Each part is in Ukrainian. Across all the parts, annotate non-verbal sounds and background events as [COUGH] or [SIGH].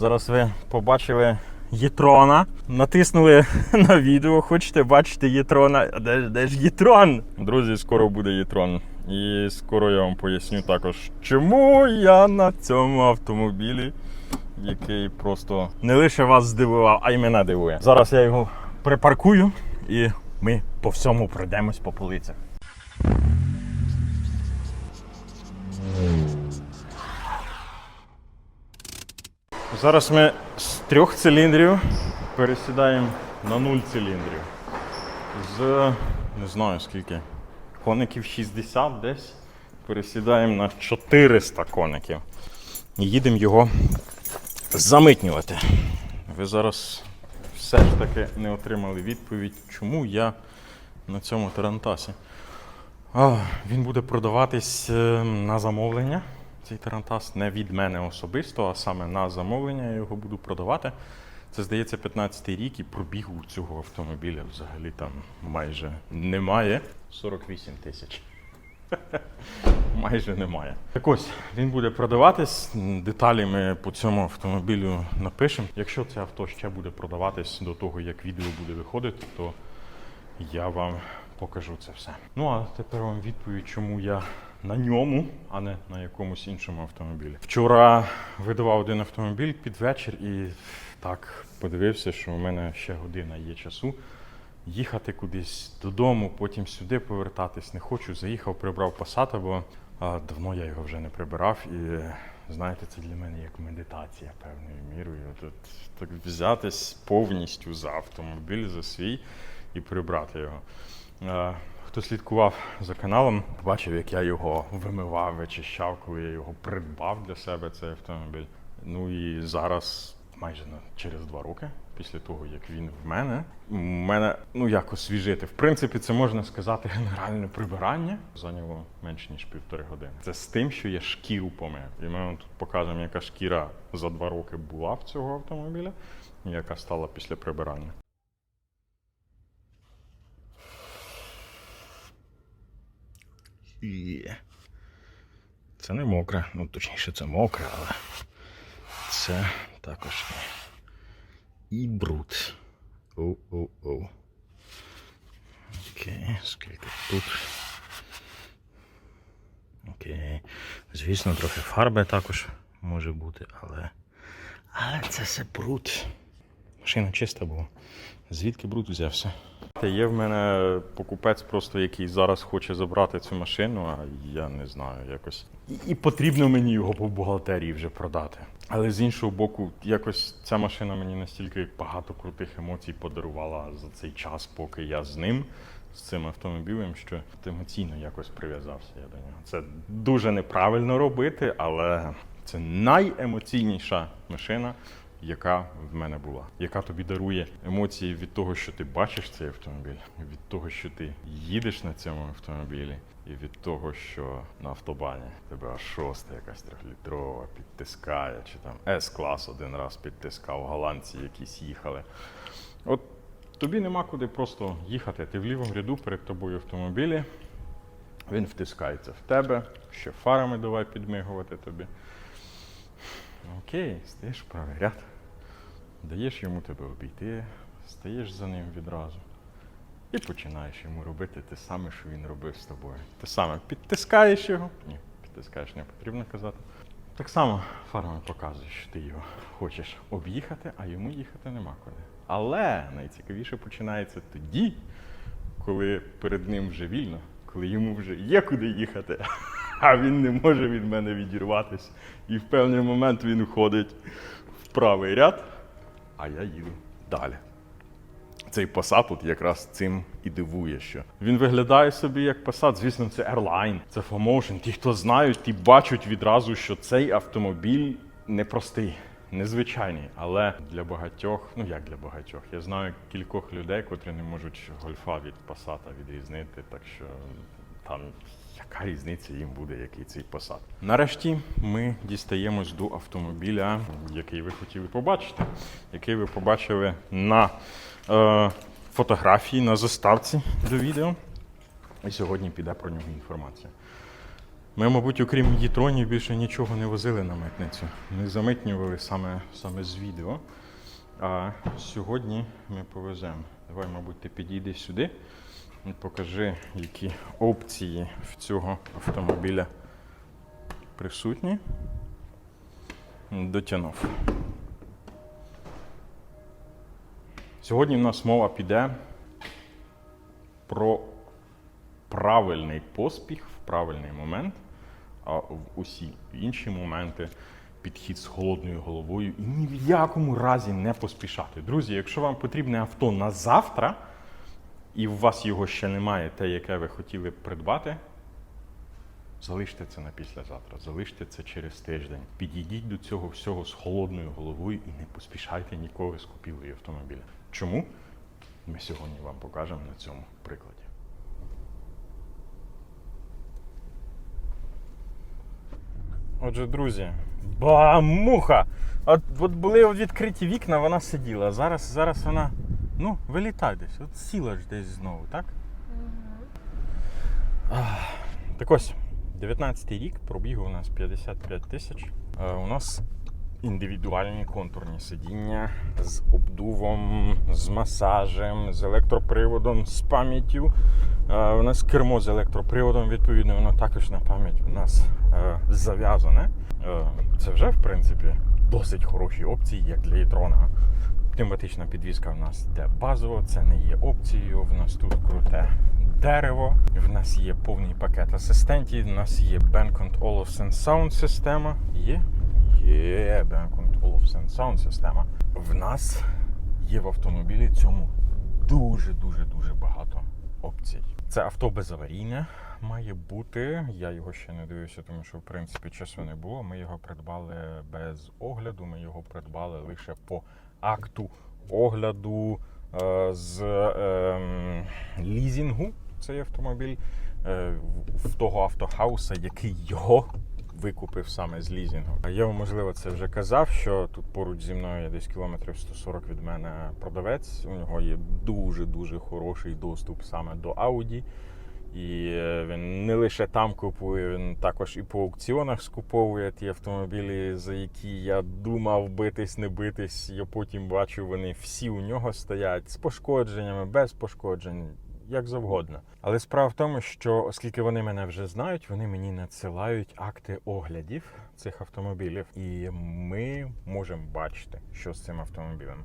Зараз ви побачили Єтрона, натиснули [LAUGHS] на відео, хочете бачити Єтрона. Де, де ж Єтрон? Друзі, скоро буде Єтрон. І скоро я вам поясню також, чому я на цьому автомобілі, який просто не лише вас здивував, а й мене дивує. Зараз я його припаркую і ми по всьому пройдемось по полицях. Зараз ми з трьох циліндрів пересідаємо на нуль циліндрів. З не знаю скільки. Коників 60 десь. Пересідаємо на 400 коників. І їдемо його замитнювати. Ви зараз все ж таки не отримали відповідь, чому я на цьому тарантасі. А, він буде продаватись е, на замовлення. Цей тарантас не від мене особисто, а саме на замовлення я його буду продавати. Це здається 15-й рік і пробігу цього автомобіля взагалі там майже немає. 48 тисяч. [LAUGHS] Майже немає. Так ось він буде продаватись. Деталі ми по цьому автомобілю напишемо. Якщо це авто ще буде продаватись до того, як відео буде виходити, то я вам покажу це все. Ну а тепер вам відповідь, чому я на ньому, а не на якомусь іншому автомобілі. Вчора видавав один автомобіль під вечір і так подивився, що у мене ще година є часу. Їхати кудись додому, потім сюди повертатись не хочу. Заїхав, прибрав Passat, бо а, давно я його вже не прибирав. І знаєте, це для мене як медитація певною мірою. Тут так взятись повністю за автомобіль, за свій і прибрати його. Е, Хто слідкував за каналом, бачив, як я його вимивав, вичищав, коли я його придбав для себе цей автомобіль. Ну і зараз, майже через два роки, після того, як він в мене, у мене ну як освіжити. В принципі, це можна сказати генеральне прибирання. Зайняло менше ніж півтори години. Це з тим, що я шкіру помив. І ми вам тут покажемо, яка шкіра за два роки була в цього автомобіля, і яка стала після прибирання. Це не мокре, ну точніше, це мокре, але це також і, і бруд. Оу-оу-оу. Окей, скільки тут. Окей. Звісно, трохи фарби також може бути, але. Але це все бруд. Машина чиста була. Звідки бруд взявся? Є в мене покупець, просто який зараз хоче забрати цю машину, а я не знаю, якось. І, і потрібно мені його по бухгалтерії вже продати. Але з іншого боку, якось ця машина мені настільки багато крутих емоцій подарувала за цей час, поки я з ним, з цим автомобілем, що емоційно якось прив'язався я до нього. Це дуже неправильно робити, але це найемоційніша машина, яка в мене була, яка тобі дарує емоції від того, що ти бачиш цей автомобіль, від того, що ти їдеш на цьому автомобілі, і від того, що на автобані тебе аж шоста якась трьохлітрова підтискає, чи там С-клас один раз підтискав, голландці якісь їхали. От тобі нема куди просто їхати. Ти в лівому ряду перед тобою автомобілі, він втискається в тебе, ще фарами давай підмигувати тобі. Окей, стаєш ряд, даєш йому тебе обійти, стаєш за ним відразу і починаєш йому робити те саме, що він робив з тобою. Те саме підтискаєш його. Ні, підтискаєш не потрібно казати. Так само фарами показуєш, що ти його хочеш об'їхати, а йому їхати нема куди. Але найцікавіше починається тоді, коли перед ним вже вільно, коли йому вже є куди їхати, [LAUGHS] а він не може від мене відірватися. І в певний момент він уходить в правий ряд, а я їду далі. Цей Passat тут якраз цим і дивує, що він виглядає собі як Passat. Звісно, це Airline, це FOMotion. Ті, хто знають, ті бачать відразу, що цей автомобіль непростий, незвичайний. Але для багатьох, ну як для багатьох, я знаю кількох людей, котрі не можуть гольфа від Passat відрізнити. Так що там яка різниця їм буде, який цей Passat. Нарешті ми дістаємось до автомобіля, який ви хотіли побачити, який ви побачили на е, фотографії, на заставці до відео. І сьогодні піде про нього інформація. Ми, мабуть, окрім їтронів, більше нічого не возили на митницю. Ми замитнювали саме, саме з відео. А сьогодні ми повеземо. Давай, мабуть, ти підійди сюди покажи, які опції в цього автомобіля присутні. Дотягнув. Сьогодні в нас мова піде про правильний поспіх в правильний момент, а в усі інші моменти підхід з холодною головою і ні в якому разі не поспішати. Друзі, якщо вам потрібне авто на завтра, і у вас його ще немає, те, яке ви хотіли б придбати, залиште це на післязавтра, залиште це через тиждень. Підійдіть до цього всього з холодною головою і не поспішайте ніколи з купівлею автомобіля. Чому? Ми сьогодні вам покажемо на цьому прикладі. Отже, друзі, бамуха! От, от були відкриті вікна, вона сиділа. Зараз, зараз вона ну, вилітай десь. От сіла ж десь знову, так? Ах, Так ось, 19-й рік, пробігу у нас 55 тисяч. Е, У нас індивідуальні контурні сидіння з обдувом, з масажем, з електроприводом, з пам'яттю. Е, У нас кермо з електроприводом, відповідно, воно також на пам'ять у нас е, зав'язане. Це вже, в принципі, досить хороші опції, як для e-tron. Тематична підвізка в нас йде базово, це не є опцією. В нас тут круте дерево. В нас є повний пакет асистентів. В нас є Bangkok Olufsen Sound система. Є? Є Bangkok Olufsen Sound система. В нас є в автомобілі цьому дуже дуже дуже багато опцій. Це авто безаварійне має бути. Я його ще не дивився, тому що в принципі часу не було. Ми його придбали без огляду. Ми його придбали лише по акту огляду е, з ем, лізінгу. Цей автомобіль е, в- того автохауса, який його викупив саме з лізінгу. Я вам, можливо, це вже казав, що тут поруч зі мною десь кілометрів 140 від мене продавець. У нього є дуже-дуже хороший доступ саме до Audi. І е, він не лише там купує, він також і по аукціонах скуповує ті автомобілі, за які я думав битись, не битись. Я потім бачу, вони всі у нього стоять з пошкодженнями, без пошкоджень, як завгодно. Але справа в тому, що оскільки вони мене вже знають, вони мені надсилають акти оглядів цих автомобілів, і ми можемо бачити, що з цим автомобілем.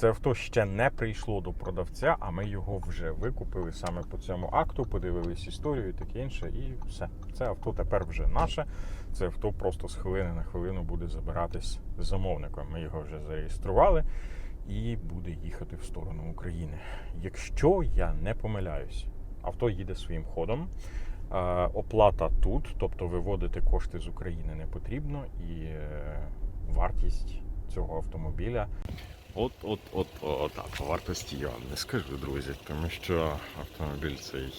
Це авто ще не прийшло до продавця, а ми його вже викупили саме по цьому акту, подивились історію і таке інше, і все. Це авто тепер вже наше. Це авто просто з хвилини на хвилину буде забиратись замовником. Ми його вже зареєстрували і буде їхати в сторону України. Якщо я не помиляюсь, авто їде своїм ходом. Е, Оплата тут, тобто виводити кошти з України не потрібно, і е, вартість цього автомобіля От, от, от, от, так, по вартості я вам не скажу, друзі, тому що автомобіль цей.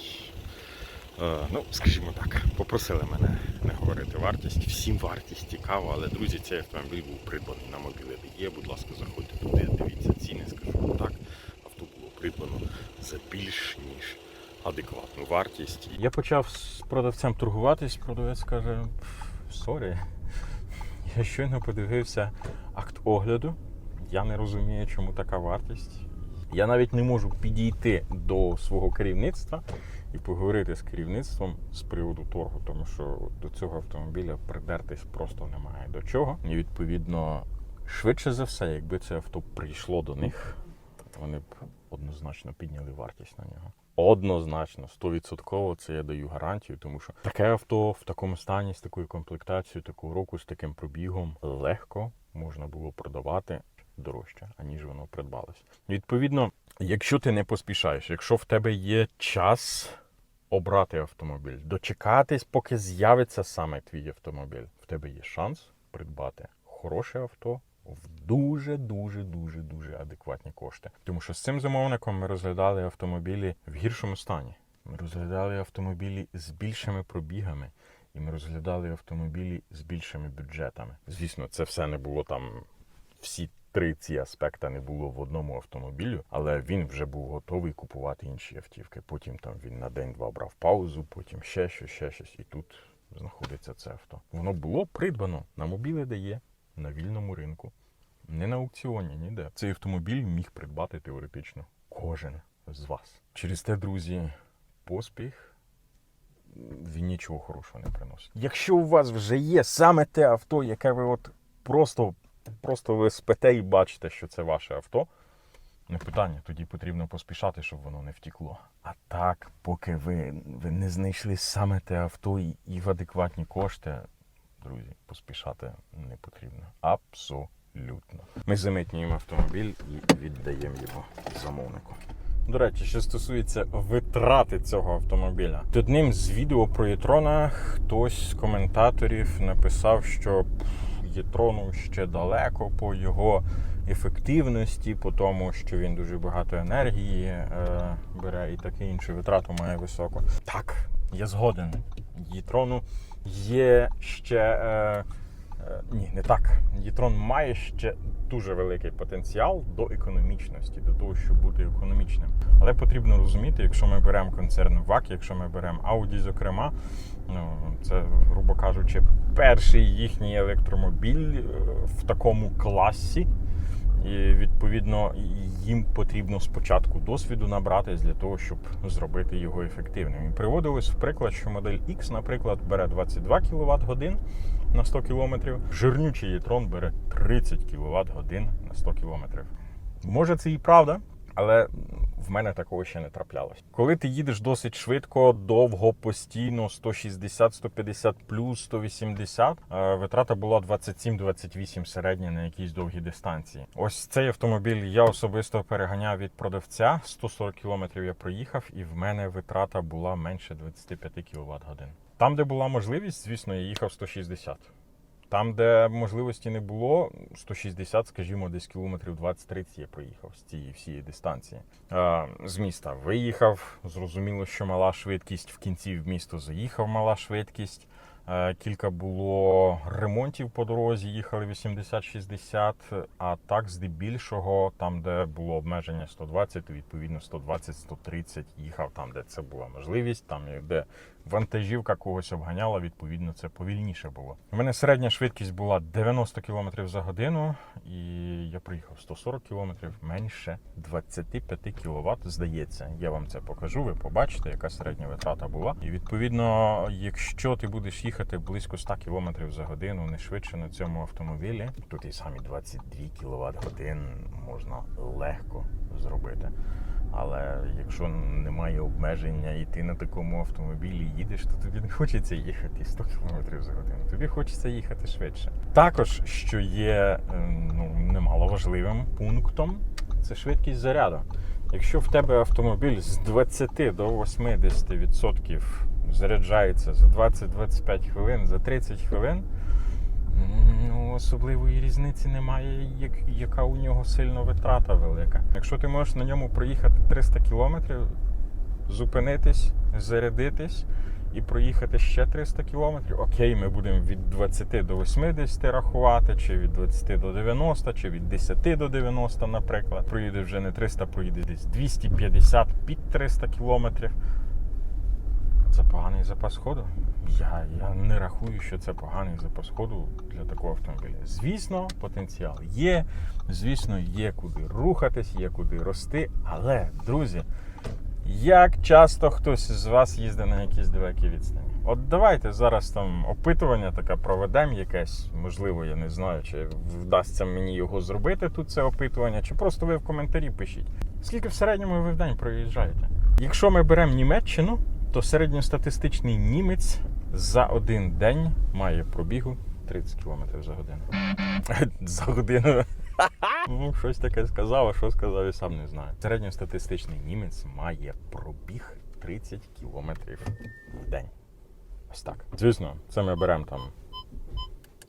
Е, ну, скажімо так, попросили мене не говорити вартість. Всім вартість цікава, але друзі, цей автомобіль був придбаний на мобілі є. Будь ласка, заходьте туди, дивіться ціни, скажу так. Авто було придбано за більш ніж адекватну вартість. Я почав з продавцем торгуватись, продавець каже: сорі. Я щойно подивився акт огляду. Я не розумію, чому така вартість. Я навіть не можу підійти до свого керівництва і поговорити з керівництвом з приводу торгу, тому що до цього автомобіля придертись просто немає до чого. І відповідно, швидше за все, якби це авто прийшло до них, вони б однозначно підняли вартість на нього. Однозначно, 100% це я даю гарантію, тому що таке авто в такому стані, з такою комплектацією, такого року, з таким пробігом легко можна було продавати дорожче, аніж воно придбалось. Відповідно, якщо ти не поспішаєш, якщо в тебе є час обрати автомобіль, дочекатись, поки з'явиться саме твій автомобіль, в тебе є шанс придбати хороше авто. В дуже дуже дуже дуже адекватні кошти. Тому що з цим замовником ми розглядали автомобілі в гіршому стані. Ми розглядали автомобілі з більшими пробігами, і ми розглядали автомобілі з більшими бюджетами. Звісно, це все не було там всі три ці аспекти не було в одному автомобілю, але він вже був готовий купувати інші автівки. Потім там він на день-два брав паузу, потім ще щось, ще щось, і тут знаходиться. це авто. Воно було придбано на мобілі дає на вільному ринку. Не на аукціоні, ніде. Цей автомобіль міг придбати теоретично кожен з вас. Через те, друзі, поспіх він нічого хорошого не приносить. Якщо у вас вже є саме те авто, яке ви от просто, просто ви спите і бачите, що це ваше авто, не питання, тоді потрібно поспішати, щоб воно не втікло. А так, поки ви, ви не знайшли саме те авто і, і в адекватні кошти, друзі, поспішати не потрібно. Абсолютно. Ми замитнюємо автомобіль і віддаємо його замовнику. До речі, що стосується витрати цього автомобіля, одним з відео про Єтрона хтось з коментаторів написав, що пф, Єтрону ще далеко по його ефективності, по тому, що він дуже багато енергії е, бере і таке інше витрату має високу. Так, я згоден. Єтрону є ще. Е, Е, Ні, не так. Єтрон має ще дуже великий потенціал до економічності, до того, щоб бути економічним. Але потрібно розуміти, якщо ми беремо концерн ВАК, якщо ми беремо Audi, зокрема, ну це, кажучи, перший їхній електромобіль е, в такому класі. І відповідно їм потрібно спочатку досвіду набратись для того, щоб зробити його ефективним. І приводилось в приклад, що модель X, наприклад, бере 22 кВт годин на 100 км, жирнючий Єтрон бере 30 кВт годин на 100 км. Може, це і правда, але в мене такого ще не траплялось. Коли ти їдеш досить швидко, довго, постійно, 160, 150 плюс 180, е, витрата була 27-28 середня на якійсь довгій дистанції. Ось цей автомобіль я особисто переганяв від продавця. 140 км я проїхав, і в мене витрата була менше 25 кВт годин. Там, де була можливість, звісно, я їхав 160. Там, де можливості не було, 160, скажімо, десь кілометрів 20-30 я проїхав з цієї всієї дистанції. З міста виїхав. Зрозуміло, що мала швидкість в кінці в місто заїхав, мала швидкість. Е, Кілька було ремонтів по дорозі, їхали 80-60, а так здебільшого, там, де було обмеження 120, то відповідно 120-130 їхав там, де це була можливість, там де вантажівка когось обганяла, відповідно, це повільніше було. У мене середня швидкість була 90 км за годину, і я проїхав 140 км менше 25 кВт, здається. Я вам це покажу, ви побачите, яка середня витрата була. І відповідно, якщо ти будеш їхати близько 100 км за годину, не швидше на цьому автомобілі, тут і самі 22 кВт годин можна легко зробити. Але якщо немає обмеження і ти на такому автомобілі їдеш, то тобі не хочеться їхати 100 км за годину. Тобі хочеться їхати швидше. Також, що є е, ну, немало важливим пунктом, це швидкість заряду. Якщо в тебе автомобіль з 20 до 80% заряджається за 20-25 хвилин, за 30 хвилин, Ну, особливої різниці немає, як, яка у нього сильно витрата велика. Якщо ти можеш на ньому проїхати 300 кілометрів, зупинитись, зарядитись і проїхати ще 300 кілометрів, окей, ми будемо від 20 до 80 рахувати, чи від 20 до 90, чи від 10 до 90, наприклад. Проїде вже не 300, проїде десь 250 під 300 кілометрів. Це поганий запас ходу. Я, я не рахую, що це поганий запас ходу для такого автомобіля. Звісно, потенціал є. Звісно, є куди рухатись, є куди рости. Але, друзі, як часто хтось з вас їздить на якісь далекі відстані? От давайте зараз там опитування таке проведемо якесь. Можливо, я не знаю, чи вдасться мені його зробити тут це опитування, чи просто ви в коментарі пишіть. Скільки в середньому ви в день проїжджаєте? Якщо ми беремо Німеччину, то середньостатистичний німець за один день має пробігу 30 км за годину. [LAUGHS] За годину. [LAUGHS] Ну, щось таке сказав, а що сказав, і сам не знаю. Середньостатистичний німець має пробіг 30 км в день. Ось так. Звісно, це ми беремо там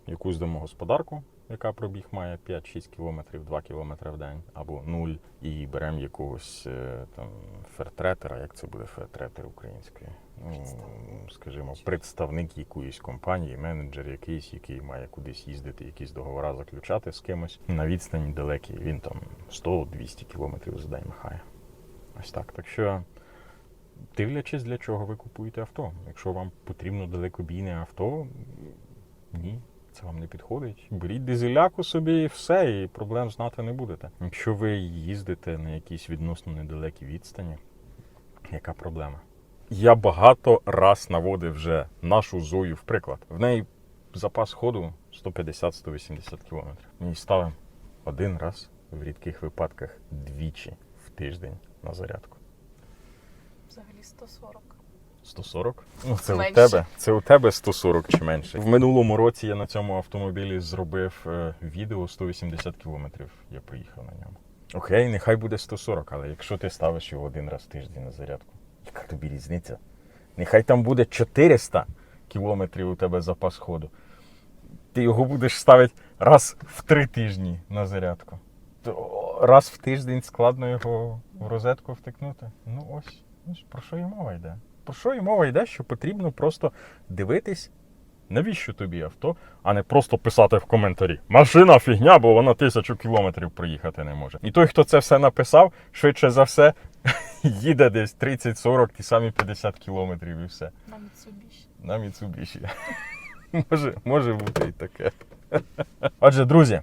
якусь домогосподарку, яка пробіг має 5-6 км, 2 км в день або 0. І беремо якогось е, там фертретера, як це буде фертретер українською. Ну, скажімо, представник якоїсь компанії, менеджер якийсь, який має кудись їздити, якісь договори заключати з кимось на відстані далекій. Він там 100-200 км за день махає. Ось так. Так що Дивлячись, для чого ви купуєте авто. Якщо вам потрібно далекобійне авто, ні, це вам не підходить. Беріть дизеляку собі і все, і проблем знати не будете. Якщо ви їздите на якісь відносно недалекі відстані, яка проблема? Я багато раз наводив вже нашу Зою в приклад. В неї запас ходу 150-180 км. Її ставимо один раз в рідких випадках двічі в тиждень на зарядку. Взагалі 140. 140? Ну, це Менше. у тебе. Це у тебе 140 чи менше. В минулому році я на цьому автомобілі зробив е, відео 180 кілометрів. Я приїхав на ньому. Окей, нехай буде 140, але якщо ти ставиш його один раз в тиждень на зарядку, яка тобі різниця? Нехай там буде 400 кілометрів у тебе запас ходу. Ти його будеш ставити раз в три тижні на зарядку. То раз в тиждень складно його в розетку втикнути. Ну ось, ось про що і мова йде. Про що і мова йде, що потрібно просто дивитись, навіщо тобі авто, а не просто писати в коментарі. Машина фігня, бо вона тисячу кілометрів проїхати не може. І той, хто це все написав, швидше за все, [LAUGHS] їде десь 30-40, ті самі 50 кілометрів і все. На Mitsubishi. На Mitsubishi. [LAUGHS] може, може бути і таке. [LAUGHS] Отже, друзі,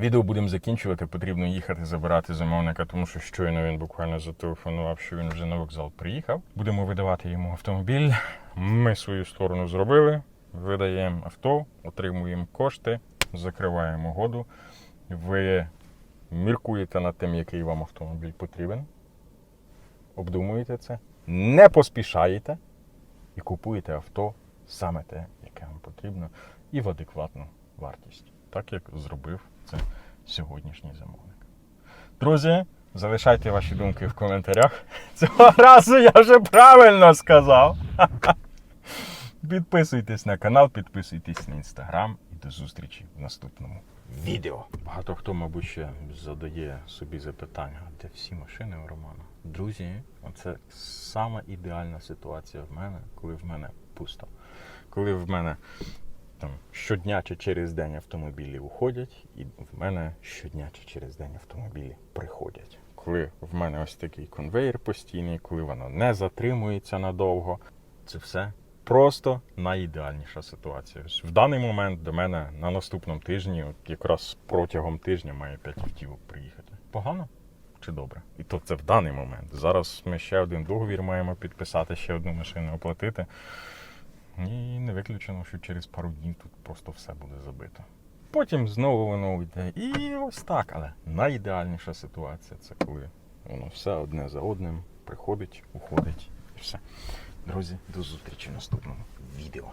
відео будемо закінчувати. Потрібно їхати забирати замовника, тому що щойно він буквально зателефонував, що він вже на вокзал приїхав. Будемо видавати йому автомобіль. Ми свою сторону зробили. Видаємо авто, отримуємо кошти, закриваємо году. Ви міркуєте над тим, який вам автомобіль потрібен. Обдумуєте це, не поспішаєте і купуєте авто саме те, яке вам потрібно, і в адекватну вартість, так як зробив це сьогоднішній замовник. Друзі, залишайте ваші думки в коментарях. [LAUGHS] Цього разу я вже правильно сказав. [LAUGHS] Підписуйтесь на канал, підписуйтесь на інстаграм і до зустрічі в наступному відео. Багато хто, мабуть, ще задає собі запитання, де всі машини у Романа. Друзі, це сама ідеальна ситуація в мене, коли в мене пусто. Коли в мене там щодня чи через день автомобілі уходять, і в мене щодня чи через день автомобілі приходять. Коли в мене ось такий конвейер постійний, коли воно не затримується надовго, це все просто найідеальніша ситуація. В даний момент до мене на наступному тижні, от якраз протягом тижня, має 5 автівок приїхати. Погано чи добре? І то це в даний момент. Зараз ми ще один договір маємо підписати, ще одну машину оплатити. І не виключено, що через пару днів тут просто все буде забито. Потім знову воно йде. І ось так. Але найідеальніша ситуація це коли воно все одне за одним приходить, уходить і все. Друзі, до зустрічі в наступному відео.